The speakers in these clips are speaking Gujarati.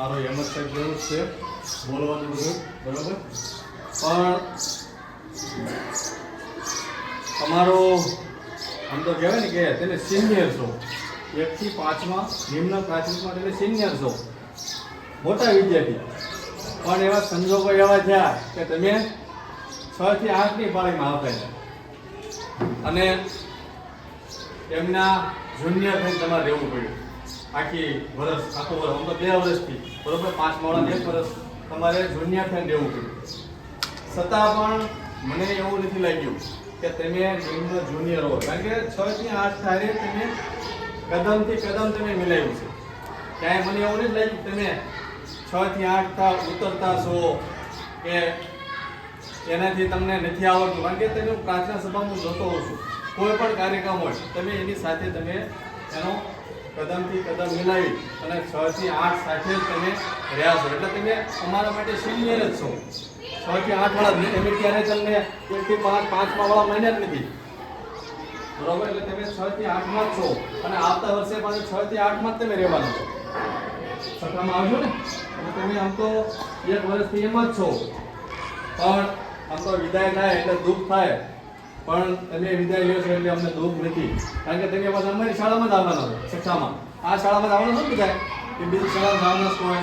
મારો એમ જ કંઈક જેવું છે. બોલવાનું બરોબર? પણ તમારો, આમ તો કહેવાય ને કે તેને સિનિયર છો. એકથી પાંચમાં, નિમ્ન પ્રાથમિકમાં તેને સિનિયર છો. મોટા વિદ્યાર્થી. પણ એવા સંજોગો એવા થયા કે તમે છ થી આઠની પાળીમાં આવતા અને એમના જુનિયર થઈને તમારે રહેવું પડ્યું. આખી વર્ષ આખું વર્ષ અમે બે વર્ષથી બરોબર? પાંચ માળા એક વર્ષ તમારે જુનિયર થઈને રહેવું પડ્યું. છતાં પણ મને એવું નથી લાગ્યું કે તમે નિમ્ન જુનિયર હો. કારણ કે છ થી આઠ તારીખ તમે કદમથી કદમ તમે મિલાવ્યું છે. ક્યાંય મને એવું નથી લાગ્યું તમે છ થી આઠ તા ઉતરતા છો કે એનાથી તમને નથી આવડતું. કારણ કે તમે પ્રાર્થના સભામાં જોતો હોઉં છું. કોઈ પણ કાર્યક્રમ હોય, તમે એની સાથે તમે એનો કદમથી કદમ મિલાવી અને છ થી આઠ સાથે જ તમે રહ્યા છો. એટલે તમે અમારા માટે સિનિયર જ છો. છ થી આઠ વાળા. તમે ત્યારે તમને એક થી પાંચ, પાંચમા વાળા મહિના જ નથી. બરોબર? એટલે તમે છ થી આઠમાં જ છો. અને આવતા વર્ષે પાછું છ થી આઠમાં જ તમે રહેવાનું છો. છઠ્ઠામાં આવજો ને? એટલે તમે આમ તો એક વર્ષથી એમ જ છો. પણ આમ તો વિદાય થાય એટલે દુઃખ થાય. પણ તમે વિદાય લ્યો છો એટલે અમને દુઃખ નથી. કારણ કે તમે પાછા અમારી શાળામાં જ આવવાના છો શિક્ષામાં આ શાળામાં જ આવવાના છો બધા? કે બીજી શાળામાં જ હોય,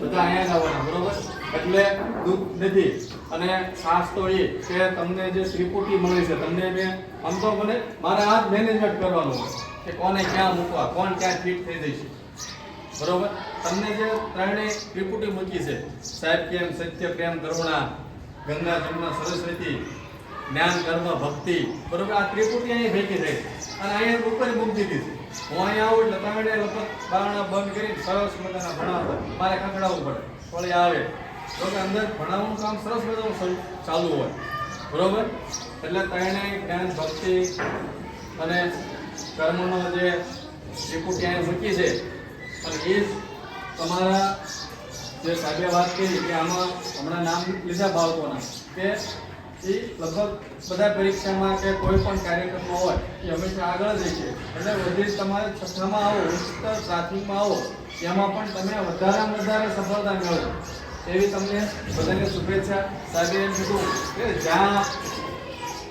બધા અહીંયા જ આવવાના, બરોબર? એટલે દુઃખ નથી. અને ખાસ તો એ કે તમને જે ત્રિપુટી મળી છે, તમને મેં આમ તો મને, મારે આ જ મેનેજમેન્ટ કરવાનું હોય કે કોને ક્યાં મૂકવા, કોણ ક્યાં ફિટ થઈ જશે બરોબર? તમને જે ત્રણેય ત્રિપુટી મૂકી છે, સાહેબ કેમ, સત્ય, પ્રેમ, કરુણા, ગંગા, જમના, સરસ્વતી જ્ઞાન, કર્મ, ભક્તિ, બરોબર? આ ત્રિપુટી અહીંયા ભેગી થઈ. અને અહીંયા ઉપર મૂકી દીધી હું અહીંયા આવું એટલે તમે લગભગ બારણા બંધ કરી સરસ મજાના ભણાવતા. મારે ખખડાવવું પડે. વળી આવે. તો કે અંદર ભણાવવાનું કામ સરસ મજાનું ચાલુ હોય. બરોબર? એટલે ત્રણેય જ્ઞાન, ભક્તિ અને કર્મનો જે ત્રિપુટી અહીંયા મૂકી છે, અને એ તમારા જે સાહેબે વાત કરી કે આમાં હમણાં નામ લીધા બાળકોના, કે એ લગભગ બધા પરીક્ષામાં કે કોઈ પણ કાર્યક્રમમાં હોય, એ હંમેશા આગળ જ છે. એટલે વધી તમારે છઠ્ઠામાં આવો, ઉચ્ચતર પ્રાથમિકમાં આવો, એમાં પણ તમે વધારેમાં વધારે સફળતા મેળવો. એવી તમને બધાને શુભેચ્છા. સાથે એમ કીધું કે જ્યાં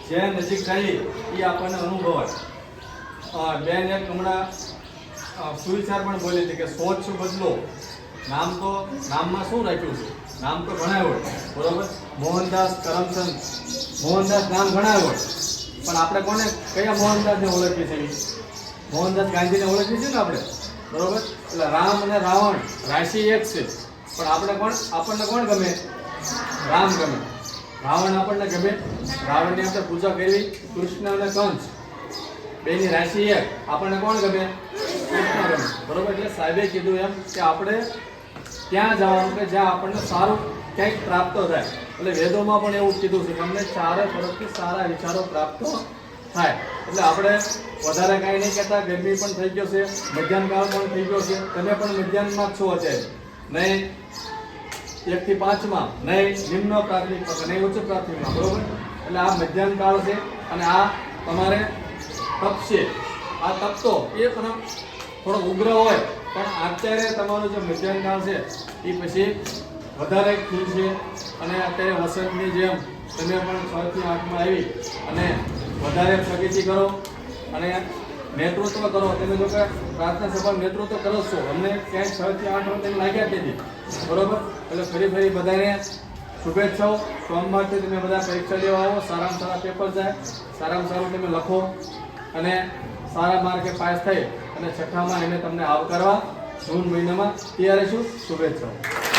જે નજીક થઈ એ આપણને અનુભવાય. બેન એક હમણાં સુવિચાર પણ બોલી હતી કે સોચ બદલો. નામ તો, નામમાં શું રાખ્યું છે? નામ તો ઘણા બરોબર? મોહનદાસ કરમચંદ. મોહનદાસ નામ ઘણા હોય. પણ આપણે કોને, કયા મોહનદાસને ઓળખીએ છીએ? મોહનદાસ ગાંધીને ઓળખીએ છીએ ને આપણે? બરોબર? એટલે રામ અને રાવણ, રાશિ એક છે. પણ આપણે કોણ, આપણને કોણ ગમે? રામ ગમે. રાવણ આપણને ગમે. રાવણની આપણે પૂજા કરવી કૃષ્ણ અને કંસ. બેની રાશિ એક. આપણને કોણ ગમે? કૃષ્ણ ગમે. બરોબર? એટલે સાહેબે કીધું એમ કે આપણે ત્યાં જવાનું કે જ્યાં આપણને સારું કંઈક પ્રાપ્ત થાય. એટલે વેદોમાં પણ એવું કીધું છે કે અમને ચારે તરફથી સારા વિચારો પ્રાપ્ત થાય. એટલે આપણે વધારે કાંઈ નહીં કહેતા, ગરમી પણ થઈ ગયો છે, મધ્યાહનકાળ પણ થઈ ગયો છે. તમે પણ મધ્યાહનમાં છો અત્યારે. નહીં, એકથી પાંચમાં, નહીં, નિમ્ન પ્રાથમિકમાં નહીં, ઉચ્ચ પ્રાથમિકમાં, બરોબર? એટલે આ મધ્યાહન કાળ છે અને આ તમારે તપ છે. આ તપ તો એ પણ થોડો ઉગ્ર હોય, પણ અત્યારે તમારો જે મધ્યાહન છે, એ પછી વધારે ખીલ છે. અને અત્યારે વસંતની જેમ તમે પણ છ થી આઠમાં આવી અને વધારે પ્રગતિ કરો અને નેતૃત્વ કરો. તમે જો કે પ્રાર્થના સભા નેતૃત્વ કરો છો. અમને ક્યાંય છ થી વખત એમ લાગ્યા નથી. બરોબર? એટલે ફરી ફરી બધાને શુભેચ્છાઓ. સોમવારથી તમે બધા પરીક્ષા લેવા આવો. સારામાં સારા પેપર જાય. સારામાં સારું તમે લખો. અને સારા માર્કે પાસ થઈ અને છઠ્ઠામાં એને તમને આવકારવા જૂન મહિનામાં ત્યારે છું. શુભેચ્છાઓ.